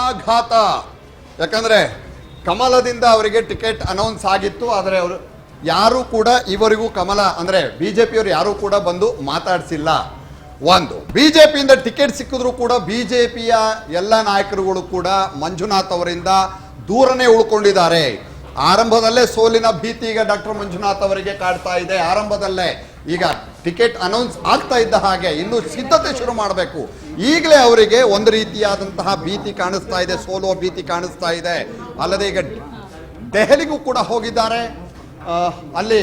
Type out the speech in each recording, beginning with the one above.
ಅಪಘಾತ ಯಾಕಂದ್ರೆ ಕಮಲದಿಂದ ಅವರಿಗೆ ಟಿಕೆಟ್ ಅನೌನ್ಸ್ ಆಗಿತ್ತು, ಆದರೆ ಅವರು ಯಾರು ಕೂಡ ಇವರಿಗೂ ಕಮಲ, ಅಂದ್ರೆ ಬಿಜೆಪಿಯವರು ಯಾರು ಕೂಡ ಬಂದು ಮಾತಾಡಿಸಿಲ್ಲ. ಒಂದು, ಬಿಜೆಪಿಯಿಂದ ಟಿಕೆಟ್ ಸಿಕ್ಕಿದ್ರು ಕೂಡ ಬಿಜೆಪಿಯ ಎಲ್ಲ ನಾಯಕರುಗಳು ಕೂಡ ಮಂಜುನಾಥ್ ಅವರಿಂದ ದೂರನೇ ಉಳ್ಕೊಂಡಿದ್ದಾರೆ. ಆರಂಭದಲ್ಲೇ ಸೋಲಿನ ಭೀತಿ ಈಗ ಡಾಕ್ಟರ್ ಮಂಜುನಾಥ್ ಅವರಿಗೆ ಕಾಡ್ತಾ ಇದೆ. ಆರಂಭದಲ್ಲೇ ಈಗ ಟಿಕೆಟ್ ಅನೌನ್ಸ್ ಆಗ್ತಾ ಇದ್ದ ಹಾಗೆ ಇನ್ನು ಸಿದ್ಧತೆ ಶುರು ಮಾಡಬೇಕು. ಈಗಲೇ ಅವರಿಗೆ ಒಂದು ರೀತಿಯಾದಂತಹ ಭೀತಿ ಕಾಣಿಸ್ತಾ ಇದೆ ಸೋಲೋ ಭೀತಿ ಕಾಣಿಸ್ತಾ ಇದೆ. ಅಲ್ಲದೆ ಈಗ ದೆಹಲಿಗೂ ಕೂಡ ಹೋಗಿದ್ದಾರೆ. ಅಲ್ಲಿ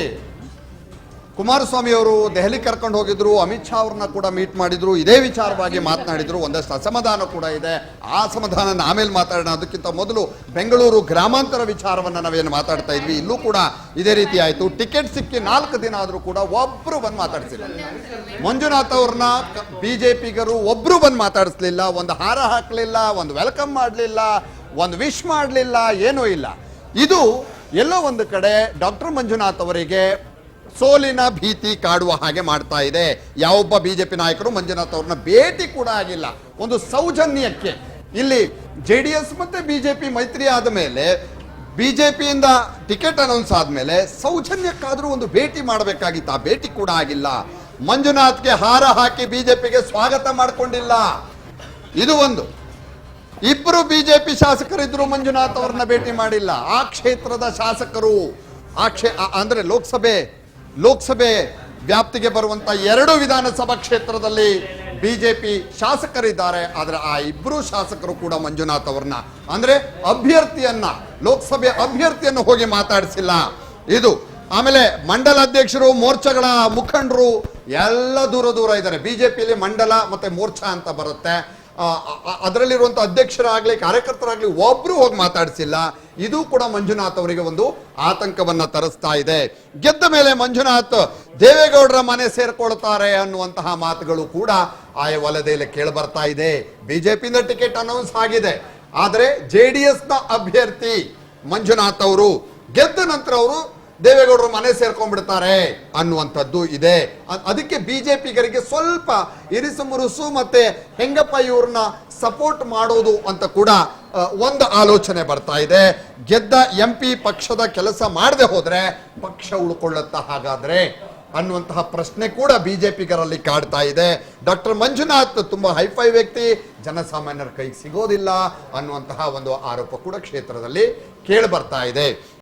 ಕುಮಾರಸ್ವಾಮಿ ಅವರು ದೆಹಲಿ ಕರ್ಕೊಂಡು ಹೋಗಿದ್ರು, ಅಮಿತ್ ಶಾ ಅವ್ರನ್ನ ಕೂಡ ಮೀಟ್ ಮಾಡಿದ್ರು, ಇದೇ ವಿಚಾರವಾಗಿ ಮಾತನಾಡಿದ್ರು, ಒಂದಷ್ಟು ಅಸಮಾಧಾನ ಕೂಡ ಇದೆ. ಆ ಅಸಮಾಧಾನ ಆಮೇಲೆ ಮಾತಾಡೋಣ, ಅದಕ್ಕಿಂತ ಮೊದಲು ಬೆಂಗಳೂರು ಗ್ರಾಮಾಂತರ ವಿಚಾರವನ್ನ ನಾವೇನು ಮಾತಾಡ್ತಾ ಇದ್ವಿ, ಇಲ್ಲೂ ಕೂಡ ಇದೇ ರೀತಿ ಆಯಿತು. ಟಿಕೆಟ್ ಸಿಕ್ಕಿ ನಾಲ್ಕು ದಿನ ಆದರೂ ಕೂಡ ಒಬ್ರು ಬಂದು ಮಾತಾಡಿಸಿಲ್ಲ. ಮಂಜುನಾಥ್ ಅವ್ರನ್ನ ಬಿಜೆಪಿಗರು ಒಬ್ರು ಬಂದು ಮಾತಾಡಿಸ್ಲಿಲ್ಲ, ಒಂದು ಹಾರ ಹಾಕಲಿಲ್ಲ, ಒಂದು ವೆಲ್ಕಮ್ ಮಾಡಲಿಲ್ಲ, ಒಂದು ವಿಶ್ ಮಾಡಲಿಲ್ಲ, ಏನೂ ಇಲ್ಲ. ಇದು ಎಲ್ಲೋ ಒಂದು ಕಡೆ ಡಾಕ್ಟರ್ ಮಂಜುನಾಥ್ ಅವರಿಗೆ ಸೋಲಿನ ಭೀತಿ ಕಾಡುವ ಹಾಗೆ ಮಾಡ್ತಾ ಇದೆ. ಯಾವೊಬ್ಬ ಬಿಜೆಪಿ ನಾಯಕರು ಮಂಜುನಾಥ್ ಅವ್ರನ್ನ ಭೇಟಿ ಕೂಡ ಆಗಿಲ್ಲ. ಒಂದು ಸೌಜನ್ಯಕ್ಕೆ. ಇಲ್ಲಿ ಜೆ ಡಿ ಎಸ್ ಮತ್ತೆ ಬಿಜೆಪಿ ಮೈತ್ರಿ ಆದ ಮೇಲೆ, ಬಿಜೆಪಿಯಿಂದ ಟಿಕೆಟ್ ಅನೌನ್ಸ್ ಆದಮೇಲೆ ಸೌಜನ್ಯಕ್ಕಾದರೂ ಒಂದು ಭೇಟಿ ಮಾಡಬೇಕಾಗಿತ್ತು. ಆ ಭೇಟಿ ಕೂಡ ಆಗಿಲ್ಲ. ಮಂಜುನಾಥ್ಗೆ ಹಾರ ಹಾಕಿ ಬಿಜೆಪಿಗೆ ಸ್ವಾಗತ ಮಾಡಿಕೊಂಡಿಲ್ಲ. ಇದು ಒಂದು. ಇಬ್ಬರು ಬಿಜೆಪಿ ಶಾಸಕರಿದ್ರು ಮಂಜುನಾಥ್ ಅವ್ರನ್ನ ಭೇಟಿ ಮಾಡಿಲ್ಲ. ಆ ಕ್ಷೇತ್ರದ ಶಾಸಕರು. ಆ ಕ್ಷೇ ಅಂದ್ರೆ ಲೋಕಸಭೆ ಲೋಕಸಭೆ ವ್ಯಾಪ್ತಿಗೆ ಬರುವಂತ ಎರಡು ವಿಧಾನಸಭಾ ಕ್ಷೇತ್ರದಲ್ಲಿ ಬಿಜೆಪಿ ಶಾಸಕರಿದ್ದಾರೆ, ಆದ್ರೆ ಆ ಇಬ್ಬರು ಶಾಸಕರು ಕೂಡ ಮಂಜುನಾಥ್ ಅವ್ರನ್ನ. ಅಂದ್ರೆ ಅಭ್ಯರ್ಥಿಯನ್ನ, ಲೋಕಸಭೆ ಅಭ್ಯರ್ಥಿಯನ್ನು ಹೋಗಿ ಮಾತಾಡಿಸಿಲ್ಲ. ಇದು ಆಮೇಲೆ ಮಂಡಲ ಅಧ್ಯಕ್ಷರು, ಮೋರ್ಚಾಗಳ ಮುಖಂಡರು, ಎಲ್ಲ ದೂರ ದೂರ ಇದ್ದಾರೆ. ಬಿಜೆಪಿಯಲ್ಲಿ ಮಂಡಲ ಮತ್ತೆ ಮೋರ್ಚಾ ಅಂತ ಬರುತ್ತೆ. ಅದರಲ್ಲಿರುವಂಥ ಅಧ್ಯಕ್ಷರಾಗಲಿ, ಕಾರ್ಯಕರ್ತರಾಗಲಿ ಒಬ್ಬರು ಹೋಗಿ ಮಾತಾಡಿಸಿಲ್ಲ. ಇದು ಕೂಡ ಮಂಜುನಾಥ್ ಅವರಿಗೆ ಒಂದು ಆತಂಕವನ್ನು ತರಿಸ್ತಾ ಇದೆ. ಗೆದ್ದ ಮೇಲೆ ಮಂಜುನಾಥ್ ದೇವೇಗೌಡರ ಮನೆ ಸೇರ್ಕೊಳ್ತಾರೆ ಅನ್ನುವಂತಹ ಮಾತುಗಳು ಕೂಡ ಆಯಾ ವಲದೆಯಲ್ಲಿ ಕೇಳಿ ಬರ್ತಾ ಇದೆ. ಬಿಜೆಪಿಯಿಂದ ಟಿಕೆಟ್ ಅನೌನ್ಸ್ ಆಗಿದೆ. ಆದರೆ ಜೆ ಡಿ ಎಸ್ನ ಅಭ್ಯರ್ಥಿ ಮಂಜುನಾಥ್ ಅವರು ಗೆದ್ದ ನಂತರ ಅವರು ದೇವೇಗೌಡರು ಮನೆ ಸೇರ್ಕೊಂಡ್ಬಿಡ್ತಾರೆ ಅನ್ನುವಂಥದ್ದು ಇದೆ. ಅದಕ್ಕೆ ಪಿಗರಿಗೆ ಸ್ವಲ್ಪ ಇರಿಸು ಮುರುಸು ಮತ್ತೆ ಹೆಂಗಪ್ಪ ಇವ್ರನ್ನ ಸಪೋರ್ಟ್ ಮಾಡೋದು ಅಂತ ಕೂಡ ಒಂದು ಆಲೋಚನೆ ಬರ್ತಾ ಇದೆ. ಗೆದ್ದ ಎಂ ಪಿ ಪಕ್ಷದ ಕೆಲಸ ಮಾಡದೆ ಹೋದ್ರೆ ಪಕ್ಷ ಉಳ್ಕೊಳ್ಳುತ್ತ ಹಾಗಾದ್ರೆ ಅನ್ನುವಂತಹ ಪ್ರಶ್ನೆ ಕೂಡ ಬಿಜೆಪಿಗರಲ್ಲಿ ಕಾಡ್ತಾ ಇದೆ. ಡಾಕ್ಟರ್ ಮಂಜುನಾಥ್ ತುಂಬಾ ಹೈಫೈ ವ್ಯಕ್ತಿ, ಜನಸಾಮಾನ್ಯರ ಕೈಗೆ ಸಿಗೋದಿಲ್ಲ ಅನ್ನುವಂತಹ ಒಂದು ಆರೋಪ ಕೂಡ ಕ್ಷೇತ್ರದಲ್ಲಿ ಕೇಳಿ ಬರ್ತಾ ಇದೆ.